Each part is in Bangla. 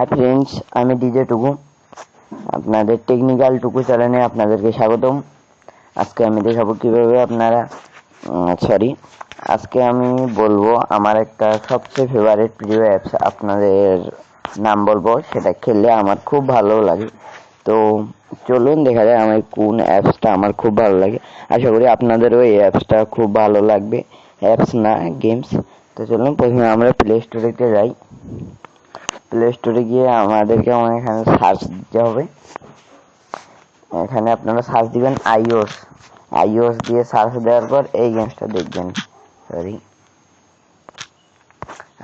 হাই ফ্রেন্ডস আমি ডিজে টুকু। আপনাদের টেকনিক্যাল টুকু চ্যানেলে আপনাদেরকে স্বাগতম। আজকে আমি দেখাবো কীভাবে আপনারা সরি আজকে আমি বলব আমার একটা সবচেয়ে ফেভারিট প্রিয় অ্যাপস আপনাদের নাম বলব, সেটা খেললে আমার খুব ভালো লাগে। তো চলুন দেখা যায় আমার কোন অ্যাপসটা আমার খুব ভালো লাগে। আশা করি আপনাদেরও এই অ্যাপসটা খুব ভালো লাগবে। অ্যাপস না গেমস তো চলুন, প্রথমে আমরা প্লে স্টোরেতে যাই। প্লে স্টোরে গিয়ে আমাদেরকে এখানে সার্চ দিতে হবে। এখানে আপনারা সার্চ দিবেন আইওস আইওস দিয়ে সার্চ দেওয়ার পর এই গেমসটা দেখবেন। সরি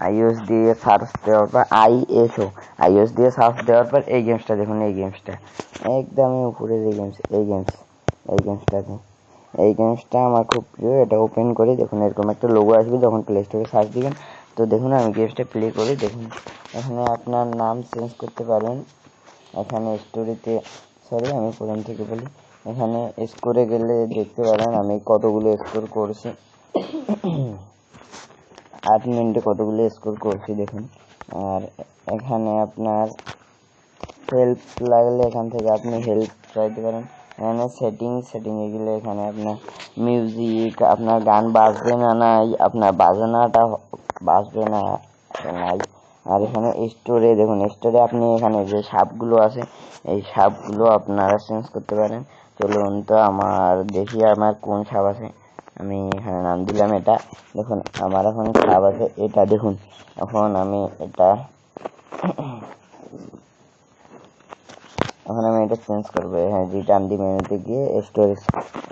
আইওস দিয়ে সার্চ দেওয়ার পর আই এসও আইওস দিয়ে সার্চ দেওয়ার পর এই গেমসটা দেখুন, এই গেমসটা একদমই উপরের এই গেমস এই গেমস এই গেমসটাতে এই গেমসটা আমার খুব প্রিয়। এটা ওপেন করে দেখুন এরকম একটা লোগো আসবে, যখন প্লে স্টোরে সার্চ দিবেন তো দেখুন, আমি গেমসটা প্লে করি। দেখুন, এখানে আপনার নাম চেঞ্জ করতে পারেন। এখানে স্টোরিতে সরি আমি প্রথম থেকে বলি, এখানে স্কোরে গেলে দেখতে পারেন, আমি কতগুলো স্কোর করছি। আট মিনিটে কতগুলো স্কোর করছি, দেখুন। আর এখানে আপনার হেল্প লাগলে এখান থেকে আপনি হেল্প চাইতে পারেন। এখানে সেটিং সেটিং গেলে এখানে আপনার মিউজিক আপনার গান বাজবে না নাই, আপনার বাজনাটা বাজবে না নাই আর এখানে স্টোরে দেখুন স্টোরে আপনি এখানে যে সাপগুলো আছে, এই সাপগুলো আপনারা চেঞ্জ করতে পারেন। চলুন তো আমার, দেখি আমার কোন সাপ আছে। আমি এখানে নাম দিলাম এটা। দেখুন, আমার এখন সাপ আছে এটা দেখুন। এখন আমি এটা, এখন আমি এটা চেঞ্জ করব। হ্যাঁ রিটার্ন দি মেনুতে গিয়ে স্টোরেজ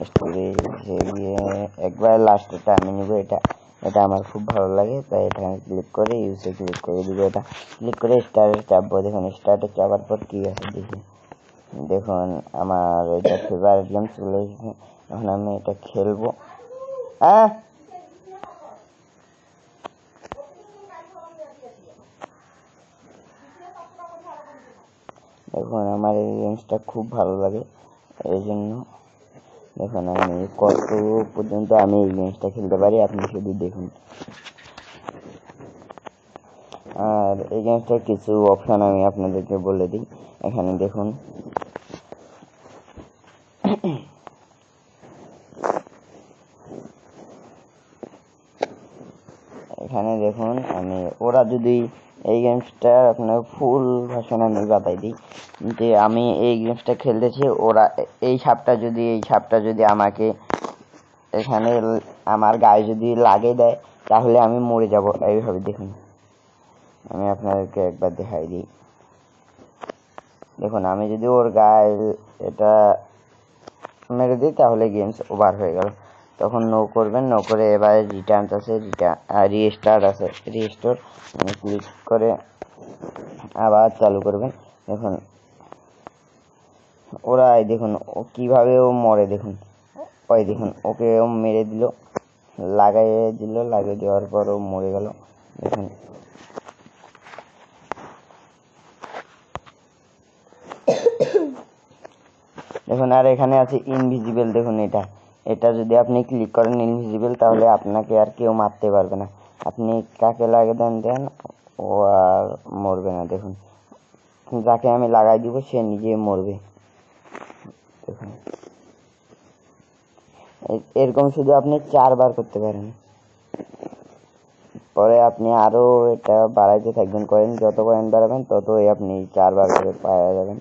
স্টোরেজে গিয়ে একবার লাস্টেরটা আমি নিব এটা। এটা আমার খুব ভালো লাগে, তাই এটা আমি ক্লিক করে ইউজে ক্লিক করে দিব এটা। ক্লিক করে স্টারে চাপবো দেখুন স্টার্টে চাপার পর কী আছে দেখি। দেখুন, আমার এটা ফেভারিট গেম চলে এসেছে। এখন আমি এটা খেলব। হ্যাঁ দেখুন, আমার এই গেমসটা খুব ভালো লাগে, এই জন্য। দেখুন, আমি কত পর্যন্ত আমি এই গেমসটা খেলতে পারি, আপনি শুধু দেখুন। আর এই গেমসটার কিছু অপশান আমি আপনাদেরকে বলে দিই। এখানে দেখুন। এখানে দেখুন, আমি, ওরা যদি এই গেমসটা আপনার ফুল ভার্সন আমি বাতাই দিই। যে আমি এই গেমসটা খেলতেছি, ওরা এই সাপটা যদি, এই সাপটা যদি আমাকে এখানে আমার গায়ে যদি লাগে দেয়, তাহলে আমি মরে যাব। এইভাবে দেখুন। আমি আপনাদেরকে একবার দেখাই দিই। দেখুন, আমি যদি ওর গায়ে এটা মেরে দিই, তাহলে গেমস ওভার হয়ে গেল। তখন নো করবেন নো করে এবারে রিটার্ন আছে রিস্টার্ট আছে। রিস্টোর ক্লিক করে আবার চালু করবেন। দেখুন, ওরা দেখুন, ও কীভাবে ও মরে দেখুন। ওই দেখুন, ওকে ও মেরে দিল, লাগাইয়ে দিল, লাগিয়ে দেওয়ার পর ও মরে গেল। দেখুন। দেখুন, আর এখানে আছে ইনভিজিবল দেখুন এটা। এটা যদি আপনি ক্লিক করেন ইনভিজিবল তাহলে আপনাকে আর কেউ মারতে পারবে না। আপনি কাকে লাগে দেন দেন, ও আর মরবে না, দেখুন। যাকে আমি লাগাই দিব, সে নিজে মরবে। দেখুন। এরকম শুধু আপনি চারবার করতে পারেন। পরে আপনি আরও এটা বাড়াইতে থাকবেন, কয়েন যত কয়েন বাড়াবেন, ততই আপনি চারবার করে পাওয়া যাবেন।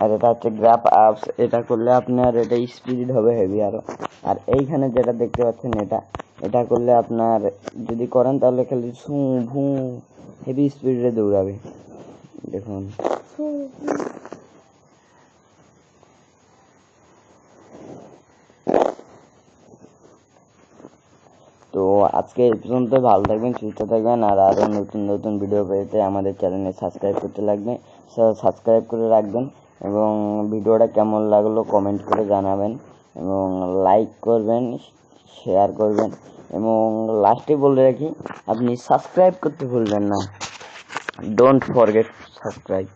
আর এটা হচ্ছে গ্রাফ আপস এটা করলে আপনার এটা স্পিড হবে হেভি আরও। আর এইখানে যেটা দেখতে পাচ্ছেন এটা এটা করলে আপনার যদি করেন তাহলে খালি সু ভু হেভি স্পিডে দৌড়াবে। দেখুন। তো আজকে এই পর্যন্ত, ভালো থাকবেন, সুস্থ থাকবেন, আর আরও নতুন নতুন ভিডিও পেতে আমাদের চ্যানেলে সাবস্ক্রাইব করতে লাগবে। সাবস্ক্রাইব করে রাখবেন। এবং ভিডিওটা কেমন লাগল কমেন্ট করে জানাবেন এবং লাইক করবেন শেয়ার করবেন এবং লাস্টে বলে রাখি, আপনি সাবস্ক্রাইব করতে ভুলবেন না। Don't forget subscribe